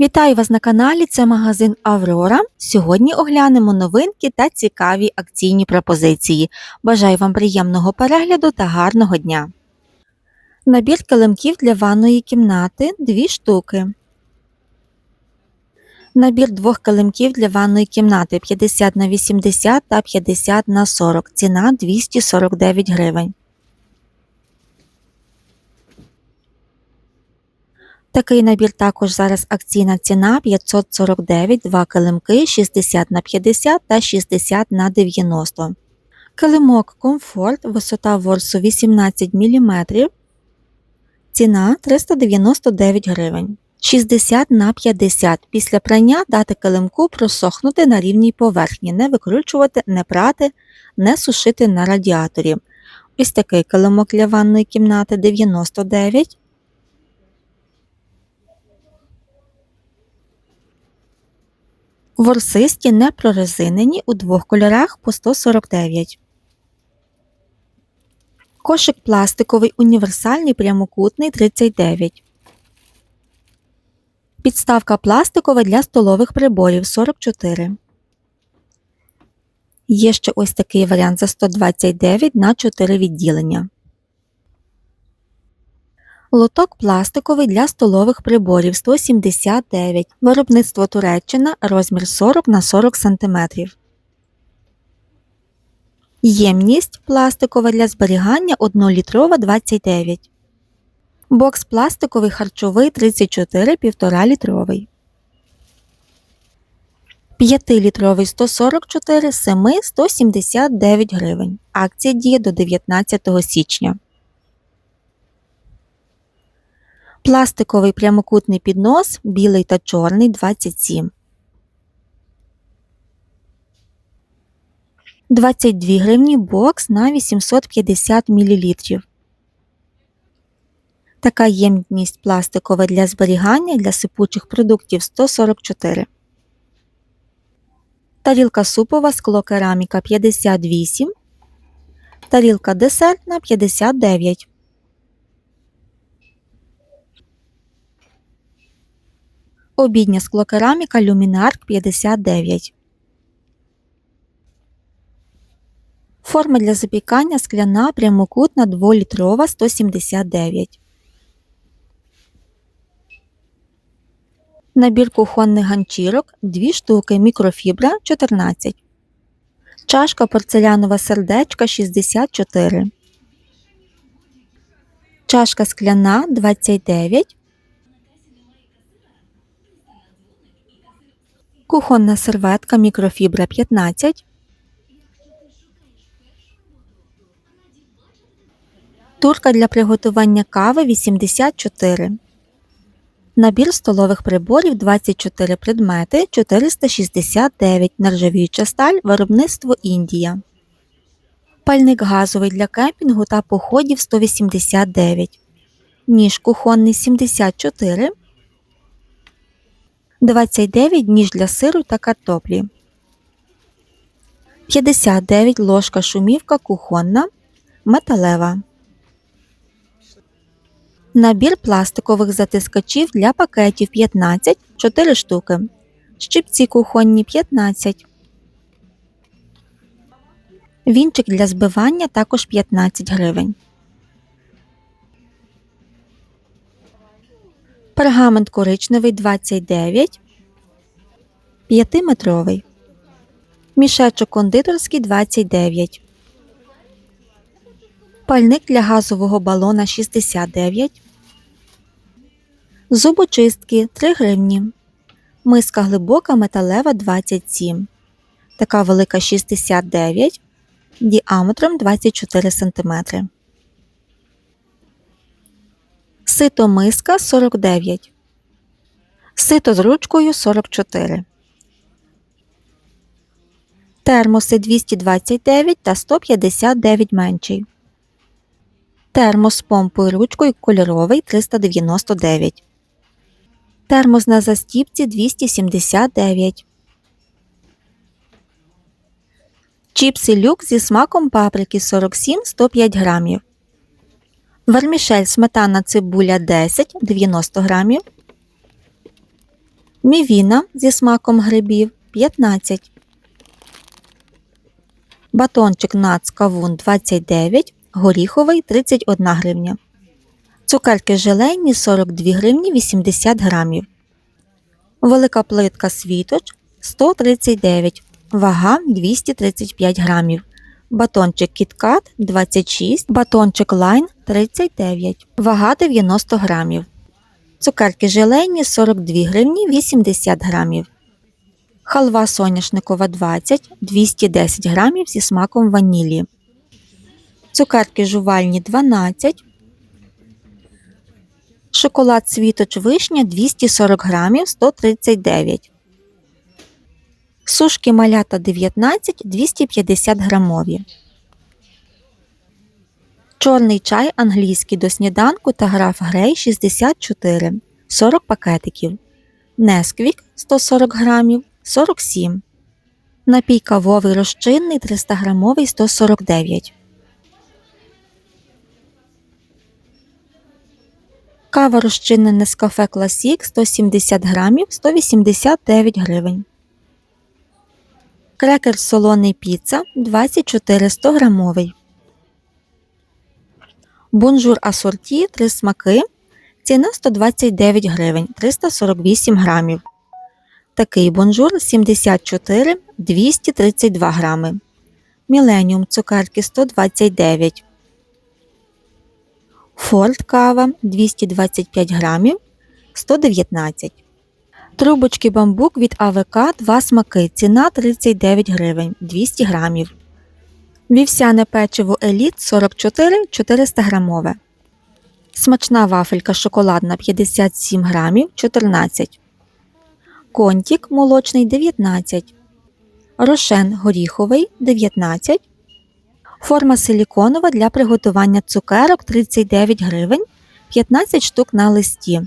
Вітаю вас на каналі, це магазин Аврора. Сьогодні оглянемо новинки та цікаві акційні пропозиції. Бажаю вам приємного перегляду та гарного дня. Набір килимків для ванної кімнати 2 штуки. Набір двох килимків для ванної кімнати 50 на 80 та 50 на 40. Ціна 249 гривень. Такий набір також зараз акційна ціна 549, два килимки 60 на 50 та 60 на 90. Килимок комфорт, висота ворсу 18 мм. Ціна 399 гривень. 60 на 50. Після прання дати килимку просохнути на рівній поверхні, не викручувати, не прати, не сушити на радіаторі. Ось такий килимок для ванної кімнати 99. Ворсисті не прорезинені у двох кольорах по 149. Кошик пластиковий універсальний прямокутний 39. Підставка пластикова для столових приборів 44. Є ще ось такий варіант за 129 на 4 відділення. Лоток пластиковий для столових приборів 179. Виробництво Туреччина розмір 40 на 40 см. Ємність пластикова для зберігання 1-літрова 29. Бокс пластиковий харчовий 34 1,5 літровий. 5-літровий 144, 7 179 гривень. Акція діє до 19 січня. Пластиковий прямокутний піднос білий та чорний 27. 22 гривні бокс на 850 мл. Така ємність пластикова для зберігання для сипучих продуктів 144. Тарілка супова склокераміка 58. Тарілка десертна 59. Обідня склокераміка Люмінарк 59. Форма для запікання скляна прямокутна 2-літрова 179. Набір кухонних ганчірок 2 штуки мікрофібра 14. Чашка порцелянова сердечка 64. Чашка скляна 29. Кухонна серветка мікрофібра 15. Турка для приготування кави 84. Набір столових приборів 24 предмети 469. Нержавіюча сталь виробництво Індія. Пальник газовий для кемпінгу та походів 189. Ніж кухонний 74. 29 ніж для сиру та картоплі. 59 ложка шумівка кухонна. Металева. Набір пластикових затискачів для пакетів 15 4 штуки. Щипці кухонні 15. Вінчик для збивання також 15 гривень. Пергамент коричневий 29. 5-метровий. Мішечок кондитерський 29. Пальник для газового балона 69. Зубочистки 3 гривні. Миска глибока металева 27. Така велика 69. Діаметром 24 см. Сито миска 49. Сито з ручкою 44. Термоси 229 та 159 менший. Термос з помпою ручкою кольоровий 399. Термос на застіпці 279. Чіпси люк зі смаком паприки 47-105 грамів. Вермішель сметана цибуля 10 90 грамів. Мівіна зі смаком грибів 15. Батончик нац кавун 29, горіховий 31 гривня. Цукерки желейні 42 гривні 80 грамів. Велика плитка світоч 139, вага 235 грамів. Батончик KitKat 26, батончик Line 39, вага 90 грамів. Цукерки желейні 42 гривні 80 грамів. Халва соняшникова 20, 210 грамів зі смаком ванілі. Цукерки жувальні 12. Шоколад світоч вишня 240 грамів 139. Сушки малята 19 250 грамові. Чорний чай англійський до сніданку та граф Грей 64 40 пакетиків. Несквік 140 грамів 47. Напій кавовий розчинний 300 грамовий 149. Кава розчинна Нескафе Класік 170 грамів 189 гривень. Крекер солоний піца 24 100 грамовий. Бонжур асорті 3 смаки. Ціна 129 гривень 348 грамів. Такий бонжур 74 232 грами. Міленіум цукерки 129. Форд кава 225 грамів 119. Трубочки бамбук від АВК 2 смаки. Ціна 39 гривень 200 грамів. Вівсяне печиво Еліт 44 400 грамове. Смачна вафелька шоколадна 57 грамів 14. Контік молочний 19. Рошен горіховий 19. Форма силіконова для приготування цукерок 39 гривень 15 штук на листі.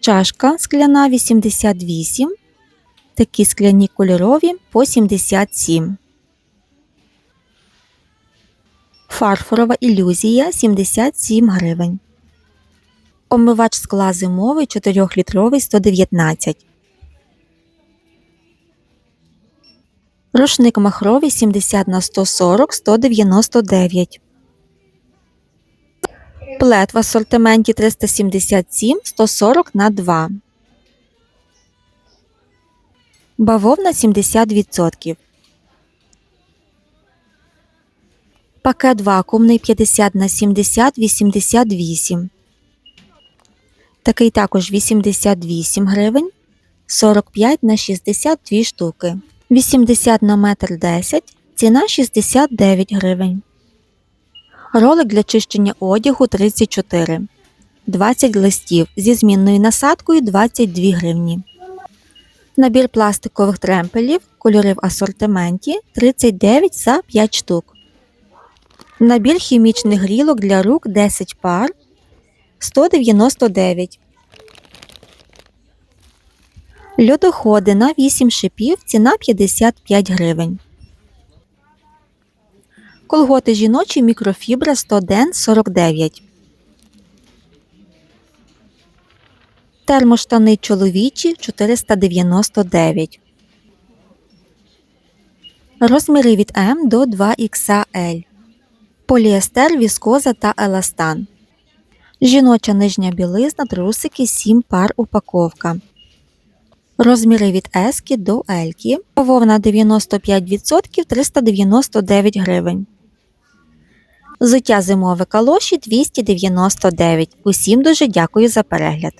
Чашка скляна 88. Такі скляні кольорові по 77. Фарфорова ілюзія 77 гривень. Омивач скла зимовий 4-літровий 119. Рушник махровий 70 на 140 199. Плет в асортименті 377 140 на 2. Бавовна 70%. Пакет вакуумний 50 на 70 88. Такий також 88 гривень. 45 на 62 штуки. 80 на метр 10. Ціна 69 гривень. Ролик для чищення одягу 34. 20 листів зі змінною насадкою 22 гривні. Набір пластикових тремпелів. Кольори в асортименті 39 за 5 штук. Набір хімічних грілок для рук 10 пар 199. Льодоходи на 8 шипів. Ціна 55 гривень. Колготи жіночі мікрофібра 100 ден 49. Термоштани чоловічі 499. Розміри від М до 2XL. Поліестер, віскоза та еластан. Жіноча нижня білизна, трусики 7 пар упаковка. Розміри від Ески до Ельки. Бавовна 95% 399 гривень. Взуття зимове калоші 299. Усім дуже дякую за перегляд.